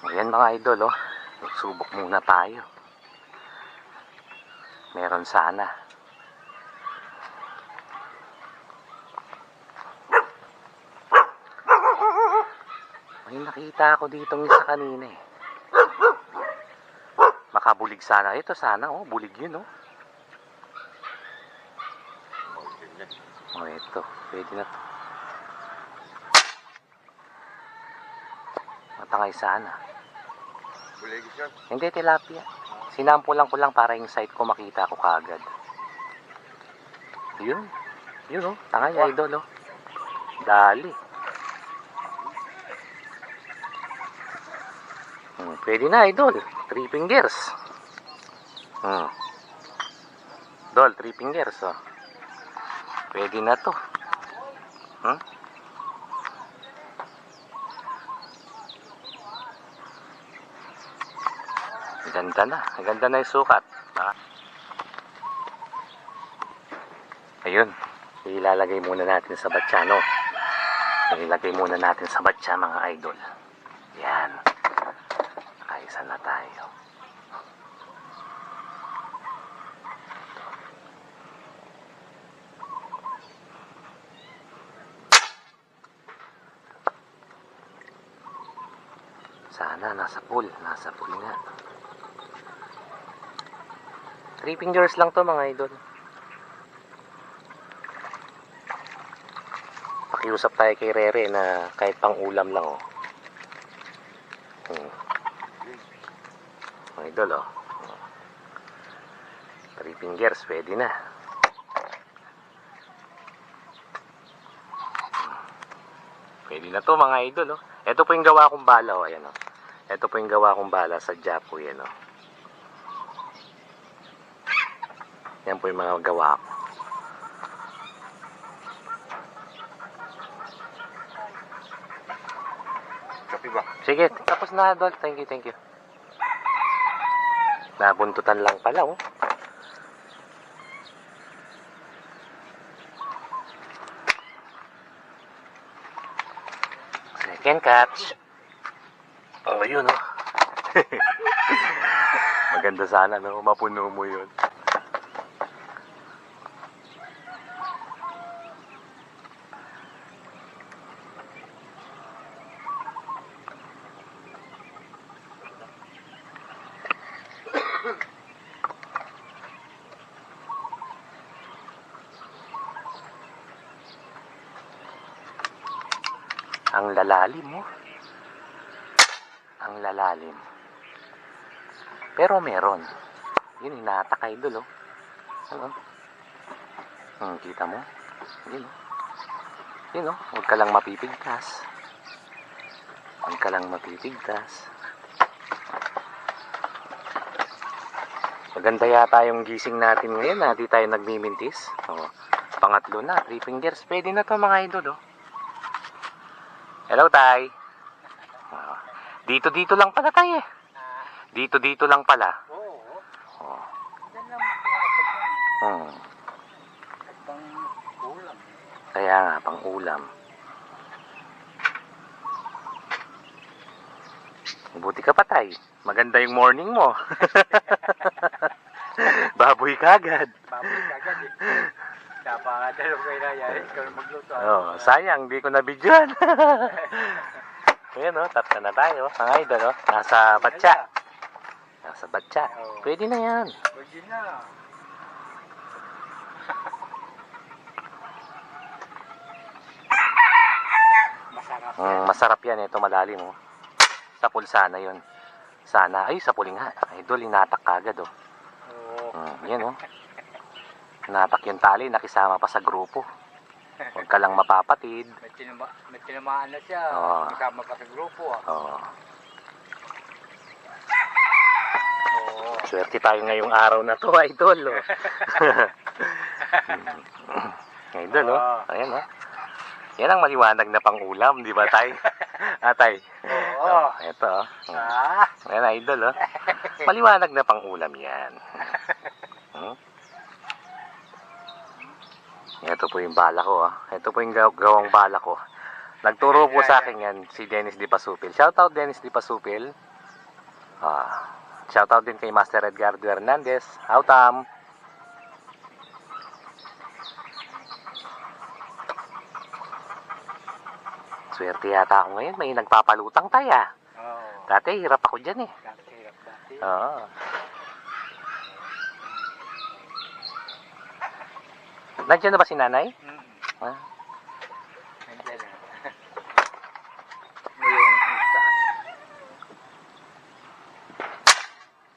Ayan mga idol, oh. Subok muna tayo. Meron sana. May nakita ako dito isa kanina eh. Makabulig sana. Ito sana, oh. Bulig yun, oh. Oh, ito. Pwede na to. Matangay sana. Buligis yan. Hindi, tilapia. Sinampulan ko lang para yung site ko makita ko kagad. Yun. Yun oh. Tangay, Wow. idol oh. Dali. Hmm, pwede na, idol. Three fingers. Hmm. Dol, three fingers oh. Pwede na to. Hmm? Ganda na. Ganda na yung sukat. Ah. Ayun. Ilalagay muna natin sa batya, no? Ilalagay muna natin sa batya, mga idol. Yan. Nakaisa na tayo. Sana nasa pool. Nasa pool nga. Three fingers lang to mga idol. Pakiusap tayo kay Rere na kahit pang ulam lang oh. Hmm. Mga idol oh. Three fingers, pwede na. Pwede na to mga idol oh. Ito po yung gawa kong bala oh. Ayan oh. Ito po yung gawa kong bala sa Japo yan oh. Yan po yung mga gawa ko. Kapi ba? Sige, tapos na, Dol. Thank you, thank you. Nabuntutan lang pala, oh. Second catch. Oh, yun, oh. Maganda sana, no? Mapuno mo yun. Ang lalalim mo. Ang lalalim. Pero meron. Yun, inatak idol, oh. Ano? Hmm, kita mo? Yun, oh. Yun, oh. Huwag ka lang mapipigtas. Huwag ka lang mapipigtas. Maganda yata yung gising natin ngayon na di tayo nagmimintis. Oh. Pangatlo na, three fingers. Pwede na to mga idol, oh. Hello, Tay. Ah, dito, dito lang pala, Tay, eh. Dito, dito lang pala. Oo. Oh. Hmm. Kaya nga, pang ulam. Buti ka pa, Tay. Maganda yung morning mo. Baboy kagad. Baboy kagad eh. Dapat dalawang kayo na yan. Ikaw na magluto. Oh, sayang, di ko nabidyoan. Ayan, oh, tap na tayo. Mga idol, oh. Nasa batya. Nasa batya. Pwede na yan. Pwede na. Masarap yan. Mm, masarap yan, ito malalim, oh. Sa pool sana yun. Sana, ay, sa pool nga. Idol, inatak kagad, oh. Oo. Mm, yan, oh. Natak yung tali, nakisama pa sa grupo. Huwag ka lang mapapatid. May, tinama, may tinamaan na siya. Oo. Kasama pa sa grupo ah. Oh, Oo. swerte tayo ngayong araw na to, idol, oh. idol, oh. Ayan, oh. Yan ang maliwanag na pang-ulam, di ba, tay? Atay. Oo. Oh, ito, oh. Ah. Ayan, idol, oh. Maliwanag na pang-ulam yan. Hmm? Ito po yung bala ko, ah. Ito po yung gaw- gawang bala ko. Nagturo po sa akin yan si Dennis Di Pasupil. Shout out Dennis Di Pasupil. Ah, shoutout din kay Master Edgardo Hernandez. Autam. Swerte yata ako ngayon. May nagpapalutang tayo ah. Dati, hirap ako dyan eh. Dati hirap dati. Oo. Nandiyan na ba si nanay? Mm. Ah, Nandiyan na.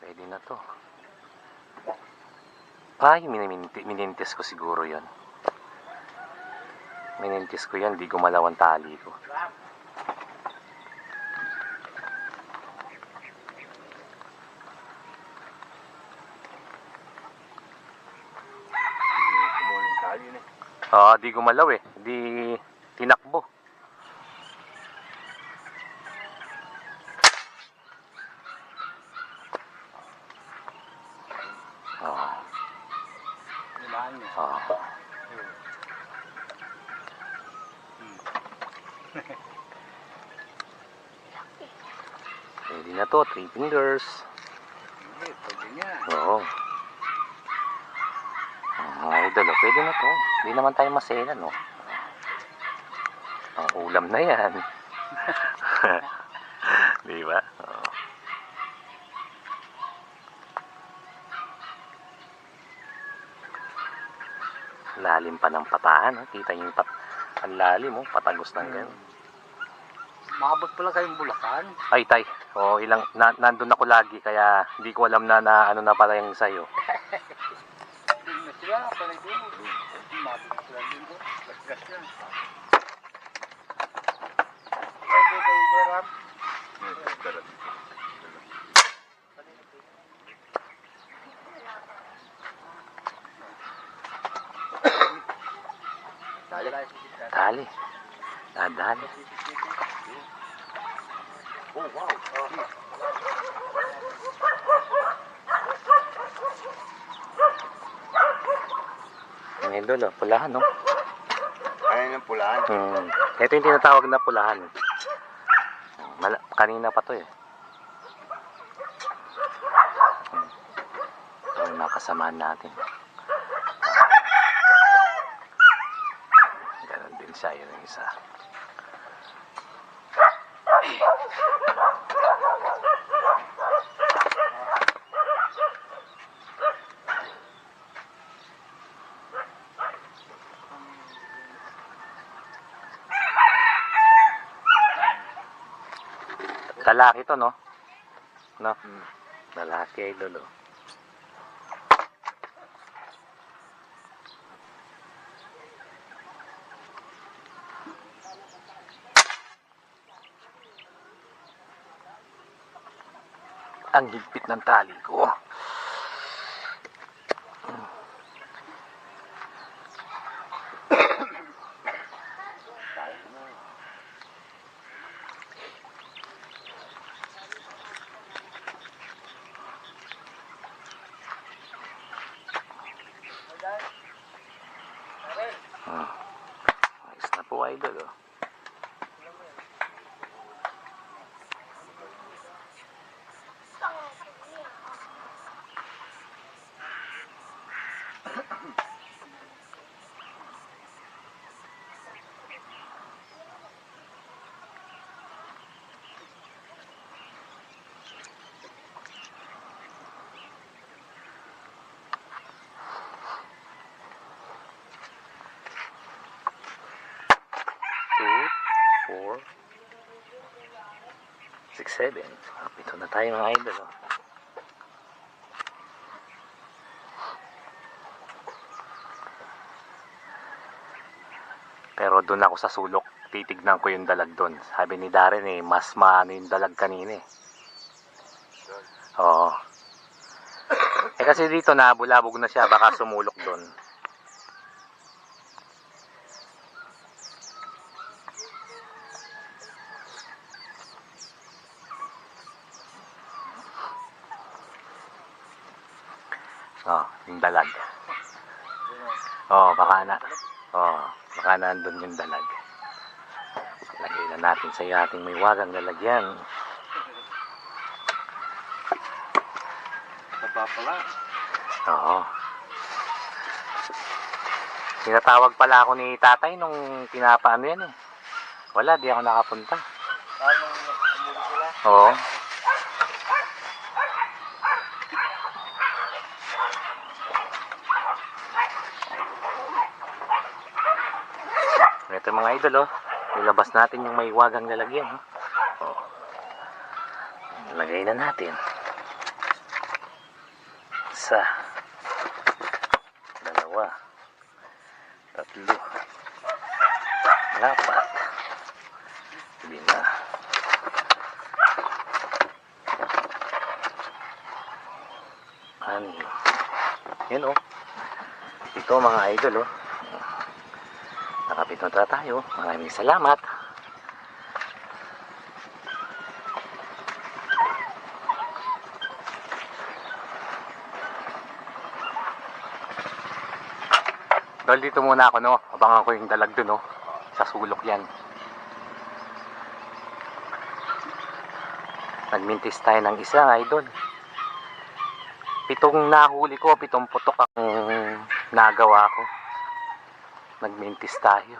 Pwede na to. Ay, miniminti, minintis ko siguro yon. Minintis ko yan, di gumalaw ang tali ko. Kumuling tali Oo, di gumalaw eh. Di tinakbo. Oo. Yun. Pwede na to, three fingers. Oo. Ah, Mga idol, oh, pwede na to. Hindi naman tayo masela, no? Ang ulam na yan. Di ba? Lalim pa ng patahan, oh. Kita yung pat ang lalim, oh. Patagos ng ganun. Maabot pala kayong Bulacan. Ay, tay. Oh, ilang na, nandun ako lagi kaya hindi ko alam na, na ano na pala yung sayo. Doon na sila, pala doon. Maabot sila din doon. Gas-gas na. Pwede kayo meram. Dali. Dali. Dadali. Oh, wow. Ang idol, oh. Pulahan, no? Ayun ang pulaan. Hmm. Ito yung tinatawag na pulahan. Mala- kanina pa to eh. Hmm. Yung nakasamahan natin. Ganon din siya, yun yung isa. Lalaki to, no? No? Hmm. Lalaki ay lolo. Ang higpit ng tali ko. Ah. Ayos na po, idol. Oh. two, four, six, seven. Ah, Pito na tayo mga idol. Oh. Pero doon ako sa sulok, titignan ko yung dalag doon. Sabi ni Darren eh, mas maano yung dalag kanina eh. Oo. Eh kasi dito nabulabog na siya, baka sumulok doon. Oh, yung dalag. Oh, baka na. Oh, baka nandun yung dalag. Lagay na natin sa ating may wagang lalagyan. Taba pala. Oo. Tinatawag pala ako ni tatay nung pinapaano yan eh. Wala, di ako nakapunta. Anong sila? Oo. Ito mga idol oh. Nilabas natin yung may wagang lalagyan oh. oh. Lagay na natin. Isa. Dalawa. Tatlo. Apat. Lima. Anim. Yan oh. Ito mga idol oh. Nakapit na tayo. Maraming salamat. Dahil dito muna ako no. Abangan ko yung dalag dun no. Sa sulok yan. Nagmintis tayo ng isa idol. Pitong nahuli ko, pitong putok ang nagawa ko. Nagmintis tayo.